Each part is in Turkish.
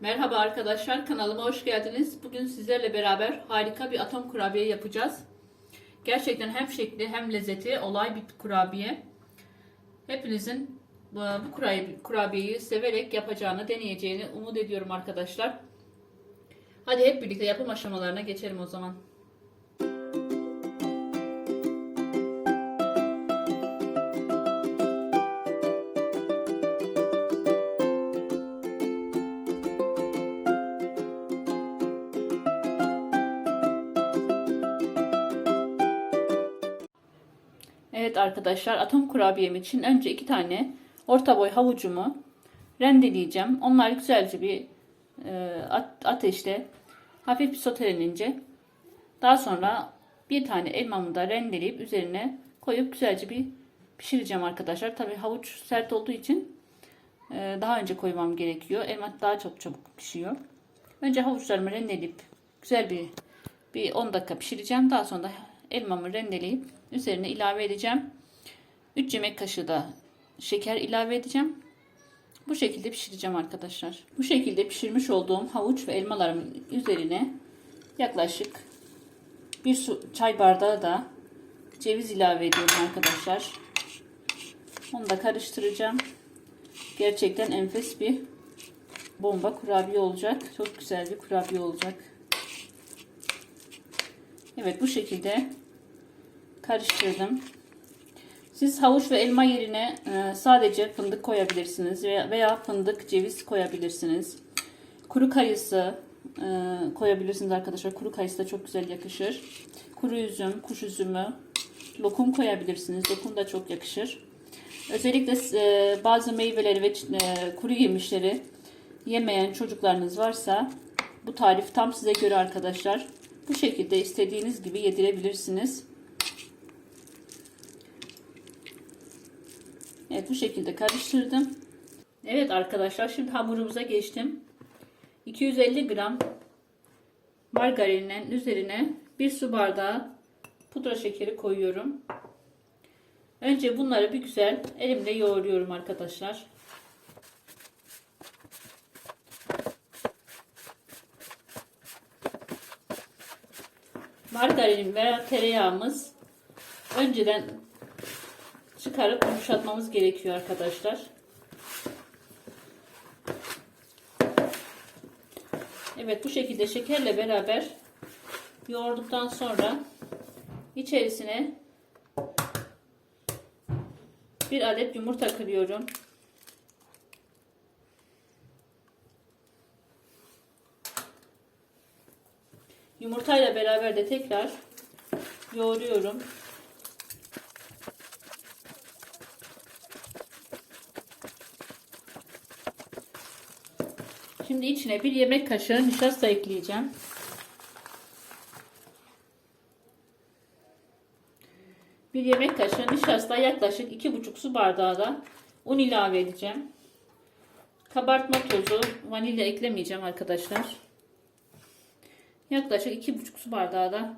Merhaba arkadaşlar kanalıma hoş geldiniz. Bugün sizlerle beraber harika bir atom kurabiye yapacağız. Gerçekten hem şekli hem lezzeti olay bir kurabiye. Hepinizin bu bu kurabiye- kurabiyeyi severek yapacağını, deneyeceğini umut ediyorum arkadaşlar. Hadi hep birlikte yapım aşamalarına geçelim o zaman. Evet arkadaşlar atom kurabiyem için önce iki tane orta boy havucumu rendeleyeceğim. Onlar güzelce bir e, at- ateşte hafif bir sotelenince daha sonra bir tane elmamı da rendeleyip üzerine koyup güzelce bir pişireceğim arkadaşlar. Tabi havuç sert olduğu için e, daha önce koymam gerekiyor. Elma daha çok çabuk pişiyor. Önce havuçlarımı rendeleyip güzel bir bir 10 dakika pişireceğim. Daha sonra da elmamı rendeleyip üzerine ilave edeceğim. 3 yemek kaşığı da şeker ilave edeceğim. Bu şekilde pişireceğim arkadaşlar. Bu şekilde pişirmiş olduğum havuç ve elmalarımın üzerine yaklaşık bir su çay bardağı da ceviz ilave ediyorum arkadaşlar. Onu da karıştıracağım. Gerçekten enfes bir bomba kurabiye olacak. Çok güzel bir kurabiye olacak. Evet bu şekilde karıştırdım. Siz havuç ve elma yerine e, sadece fındık koyabilirsiniz veya, fındık ceviz koyabilirsiniz. Kuru kayısı e, koyabilirsiniz arkadaşlar. Kuru kayısı da çok güzel yakışır. Kuru üzüm, kuş üzümü, lokum koyabilirsiniz. Lokum da çok yakışır. Özellikle e, bazı meyveleri ve kuru yemişleri yemeyen çocuklarınız varsa bu tarif tam size göre arkadaşlar. Bu şekilde istediğiniz gibi yedirebilirsiniz. Evet bu şekilde karıştırdım. Evet arkadaşlar şimdi hamurumuza geçtim. 250 gram margarinin üzerine bir su bardağı pudra şekeri koyuyorum. Önce bunları bir güzel elimle yoğuruyorum arkadaşlar. Margarin veya tereyağımız önceden çıkarıp yumuşatmamız gerekiyor arkadaşlar. Evet bu şekilde şekerle beraber yoğurduktan sonra içerisine bir adet yumurta kırıyorum. Yumurtayla beraber de tekrar yoğuruyorum. Şimdi içine bir yemek kaşığı nişasta ekleyeceğim. Bir yemek kaşığı nişasta yaklaşık iki buçuk su bardağı da un ilave edeceğim. Kabartma tozu, vanilya eklemeyeceğim arkadaşlar. Yaklaşık iki buçuk su bardağı da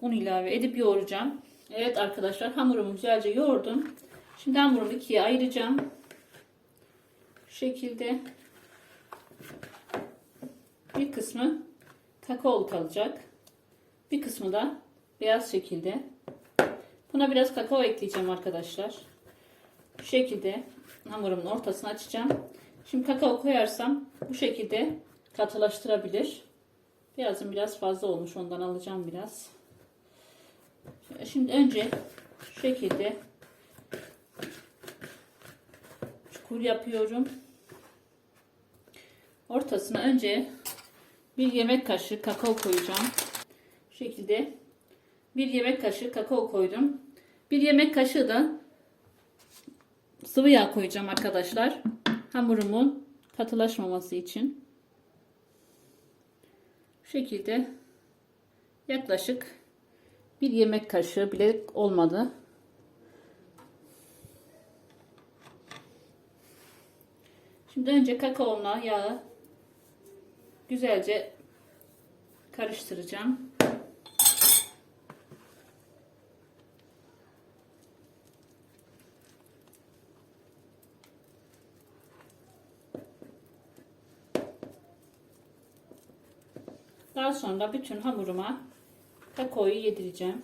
un ilave edip yoğuracağım. Evet arkadaşlar hamurumu güzelce yoğurdum. Şimdi hamurumu ikiye ayıracağım. Şu şekilde bir kısmı kakaolu kalacak. Bir kısmı da beyaz şekilde. Buna biraz kakao ekleyeceğim arkadaşlar. Bu şekilde hamurumun ortasını açacağım. Şimdi kakao koyarsam bu şekilde katılaştırabilir. Birazım biraz fazla olmuş. Ondan alacağım biraz. Şimdi önce şu şekilde çukur yapıyorum. Ortasına önce bir yemek kaşığı kakao koyacağım. Şu şekilde bir yemek kaşığı kakao koydum. Bir yemek kaşığı da sıvı yağ koyacağım arkadaşlar. Hamurumun katılaşmaması için. Şekilde yaklaşık bir yemek kaşığı bile olmadı. Şimdi önce kakaomla yağı güzelce karıştıracağım. Daha sonra bütün hamuruma kakaoyu yedireceğim.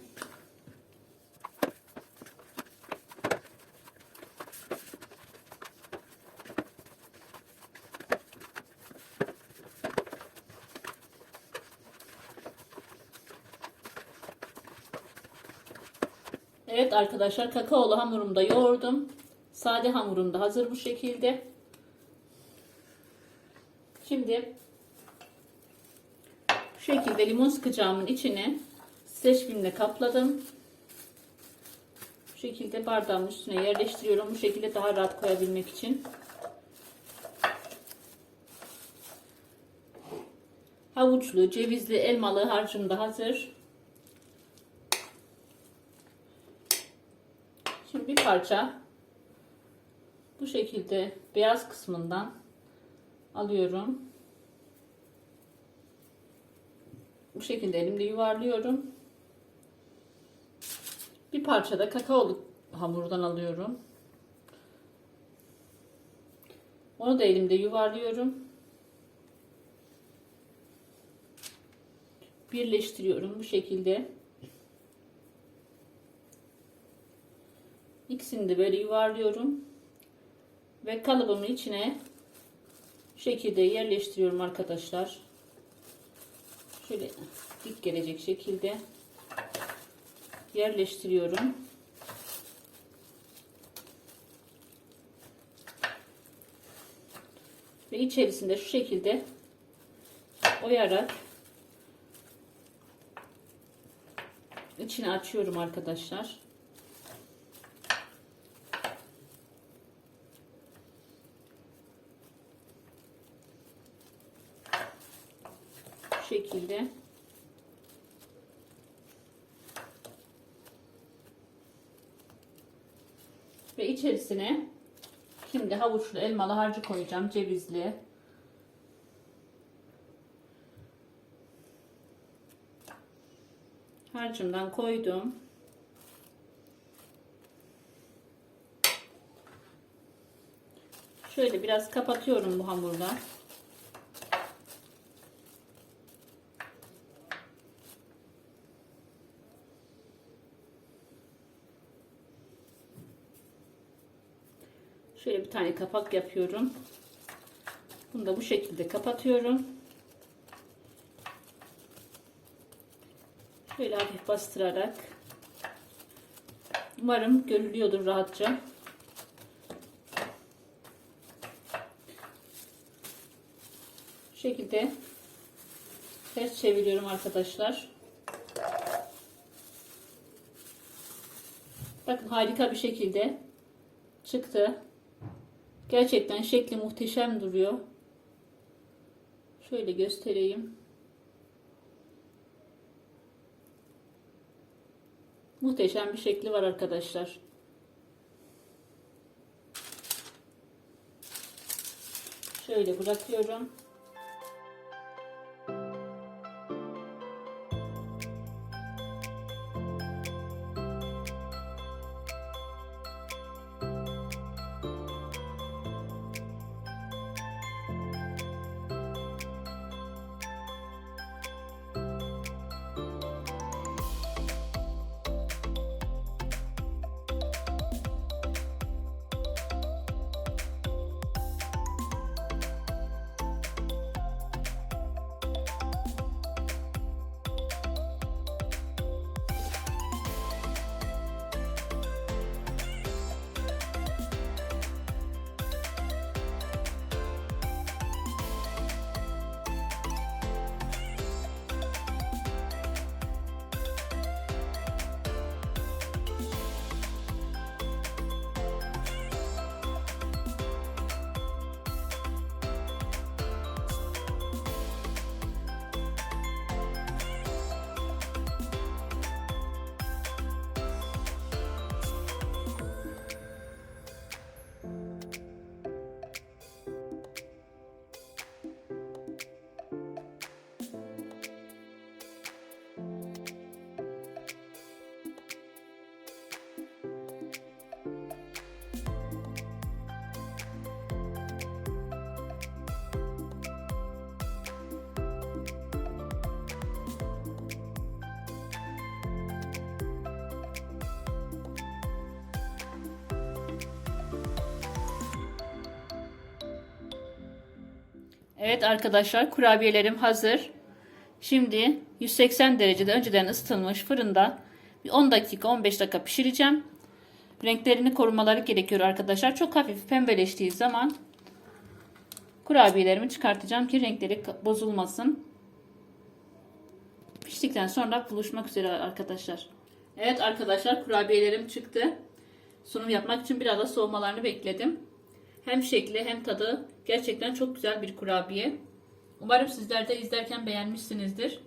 Evet arkadaşlar kakaolu hamurumu da yoğurdum. Sade hamurum da hazır bu şekilde. Şimdi bu şekilde limon sıkacağımın içine streçfilmle kapladım. Bu şekilde bardağımın üstüne yerleştiriyorum. Bu şekilde daha rahat koyabilmek için. Havuçlu, cevizli, elmalı harcım da hazır. Şimdi bir parça bu şekilde beyaz kısmından alıyorum. Bu şekilde elimde yuvarlıyorum. Bir parça da kakaolu hamurdan alıyorum. Onu da elimde yuvarlıyorum. Birleştiriyorum bu şekilde. İkisini de böyle yuvarlıyorum. Ve kalıbımın içine şekilde yerleştiriyorum arkadaşlar. Şöyle dik gelecek şekilde yerleştiriyorum. Ve içerisinde şu şekilde oyarak içini açıyorum arkadaşlar. Şekilde ve içerisine şimdi havuçlu elmalı harcı koyacağım cevizli. Harcımdan koydum. Şöyle biraz kapatıyorum bu hamurla Şöyle bir tane kapak yapıyorum. Bunu da bu şekilde kapatıyorum. Şöyle hafif bastırarak. Umarım görülüyordur rahatça. Bu şekilde ters çeviriyorum arkadaşlar. Bakın harika bir şekilde çıktı. Gerçekten şekli muhteşem duruyor. Şöyle göstereyim. Muhteşem bir şekli var arkadaşlar. Şöyle bırakıyorum. Evet arkadaşlar kurabiyelerim hazır. Şimdi 180 derecede önceden ısıtılmış fırında bir 10 dakika 15 dakika pişireceğim. Renklerini korumaları gerekiyor arkadaşlar. Çok hafif pembeleştiği zaman kurabiyelerimi çıkartacağım ki renkleri bozulmasın. Piştikten sonra buluşmak üzere arkadaşlar. Evet arkadaşlar kurabiyelerim çıktı. Sunum yapmak için biraz da soğumalarını bekledim. Hem şekli hem tadı gerçekten çok güzel bir kurabiye. Umarım sizler de izlerken beğenmişsinizdir.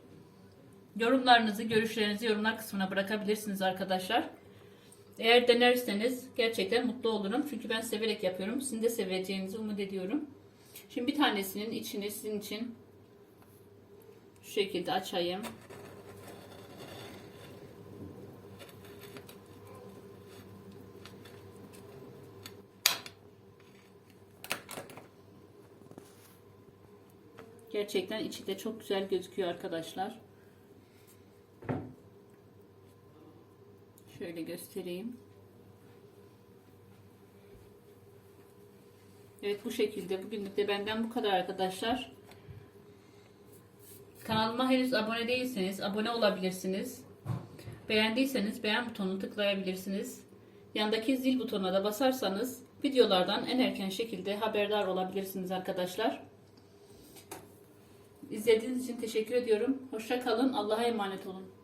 Yorumlarınızı, görüşlerinizi yorumlar kısmına bırakabilirsiniz arkadaşlar. Eğer denerseniz gerçekten mutlu olurum. Çünkü ben severek yapıyorum. Sizin de seveceğinizi umut ediyorum. Şimdi bir tanesinin içini sizin için şu şekilde açayım. Gerçekten içi de çok güzel gözüküyor arkadaşlar. Şöyle göstereyim. Evet bu şekilde. Bugünlük de benden bu kadar arkadaşlar. Kanalıma henüz abone değilseniz abone olabilirsiniz. Beğendiyseniz beğen butonunu tıklayabilirsiniz. Yandaki zil butonuna da basarsanız videolardan en erken şekilde haberdar olabilirsiniz arkadaşlar. İzlediğiniz için teşekkür ediyorum. Hoşça kalın. Allah'a emanet olun.